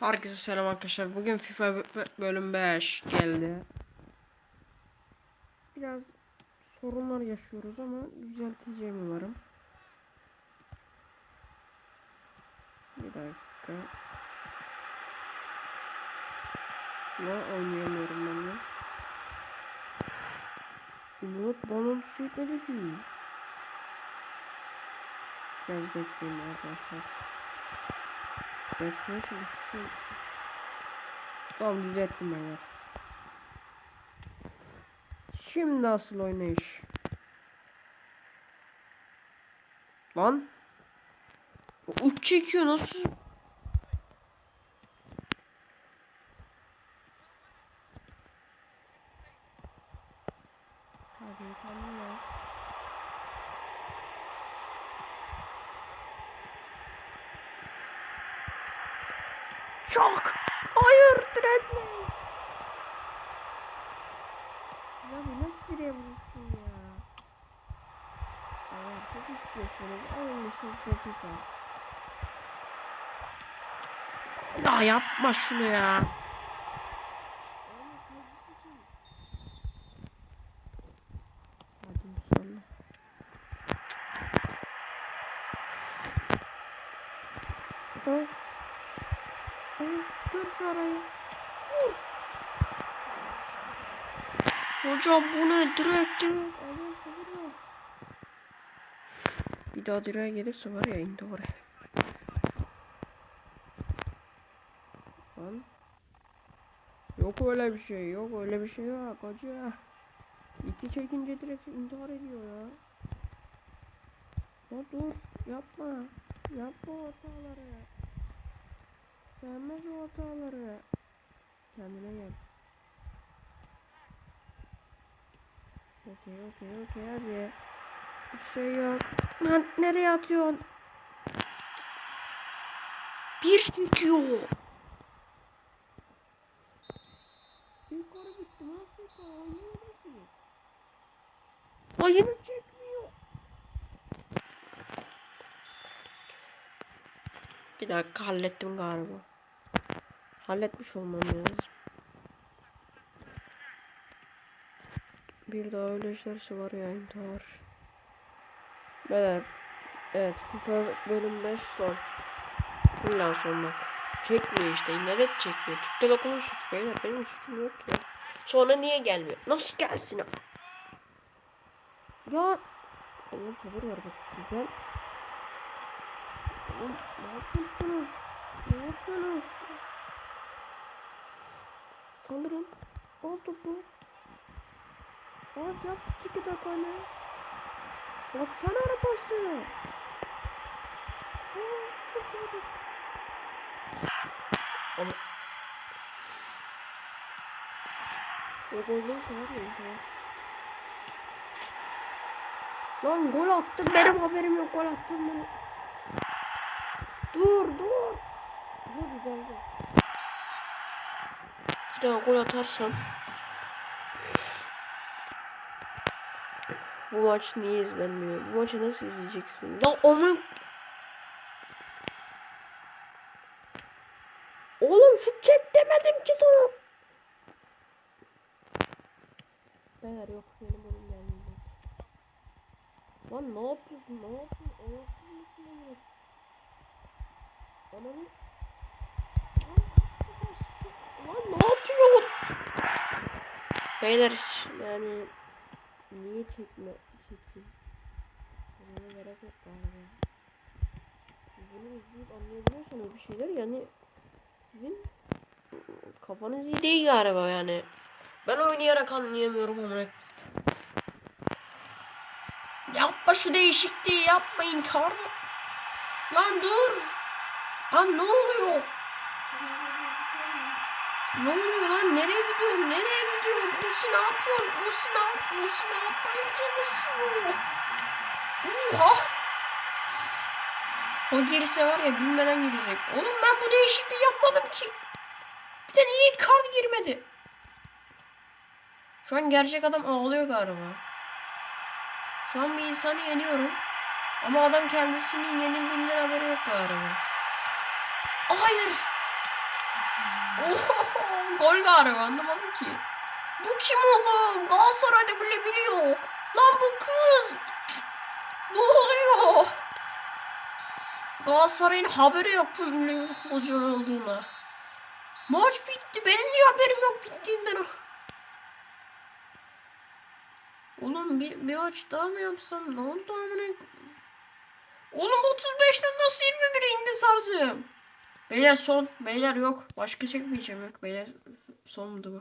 Herkese selam arkadaşlar. Bugün FIFA bölüm 5 geldi. Biraz sorunlar yaşıyoruz ama düzelteceğim umarım. Bir dakika. Ne oynayamıyorum ben de. Umut bana sürükledi ki. Biraz bekleyin arkadaşlar. Beklemeye çalışıyorum. Tamam düzelttim ben ya. Şimdi asıl oynayış. Lan. Uç çekiyor nasıl? Hadi tamam Çok. Hayır diretme. Ya bu nasıl vurursun ya? Eğer çok istiyorsanız alın işte size FIFA. Ya yapma şunu ya. Hadi inşallah. Dur şu arayı. Hocam bu ne? Direkt. Bir daha direğe gelirse var ya indi oraya. Lan. Yok öyle bir şey. Yok öyle bir şey yok. Hoca. İki çekince direkt intihar ediyor ya. Ya dur. Yapma. Yapma hataları. Sevmez o hataları. Kendine gel. Okey okey okey hadi. Bir şey yok. Lan nereye atıyorsun? Bir çekiyor. Yukarı gitti. Nasıl yukarı? Oynayamadım ki. Ayını çekmiyor. Bir dakika hallettim galiba. Halletmiş olmam lazım. Bir daha öyle işlerse var ya intihar. Evet. Evet. Bölüm 5 son. İlla son bak. Çekmiyor işte. Yine çekmiyor. Türk Telekom'un suçu beyler. Benim suçum yok ya. Sonra niye gelmiyor? Nasıl gelsin? Ya. Oğlum sabır var bak. Güzel. Oğlum ne yapıyorsunuz? Ne yapıyorsunuz? Saldırın. Al topu. Bak yap şu tiki takanı. Baksana arabası. Aa, çok güzel. Ama... O gol neyse var ya. ya. Lan gol attım benim haberim yok gol attım ben. Dur dur. Bu güzeldi. Bir daha gol atarsam Bu maç niye izlenmiyor? Bu maçı nasıl izleyeceksin? Lan onun Oğlum şut çek demedim ki sana. Beyler yok benim oyun gelmeyecek. Lan ne yapıyorsun? Ne yapıyorsun? Ananı... Lan ne yapıyorsun? Beyler yani niye çekme çektim? Bana gerek yok galiba. Bunu izleyip anlayabiliyorsanız bir şeyler yani sizin kafanız iyi değil galiba yani. Ben oynayarak anlayamıyorum onu. Yapma şu değişikliği yapma intihar. Lan dur. Lan ne oluyor? Ne oluyor lan? Nereye gidiyorsun? Nereye gidiyorsun? Musi ne yapıyorsun? Musi ne yap? Musi ne yapmaya çalışıyor? Oha! O girse var ya bilmeden girecek. Oğlum ben bu değişikliği yapmadım ki. Bir de niye kart girmedi? Şu an gerçek adam ağlıyor galiba. Şu an bir insanı yeniyorum. Ama adam kendisinin yenildiğinden haberi yok galiba. Hayır. Gol galiba anlamadım ki. Bu kim oğlum? Galatasaray'da bile biri yok. Lan bu kız. Ne oluyor? Galatasaray'ın haberi yok bu ünlü futbolcu olduğuna. Maç bitti. Benim niye haberim yok bittiğinden? Oğlum bir, bir maç daha mı yapsam? Ne oldu amına? Oğlum 35'ten nasıl 21'e indi sarzım? Beyler son. Beyler yok. Başka çekmeyeceğim yok. Beyler sondu bu.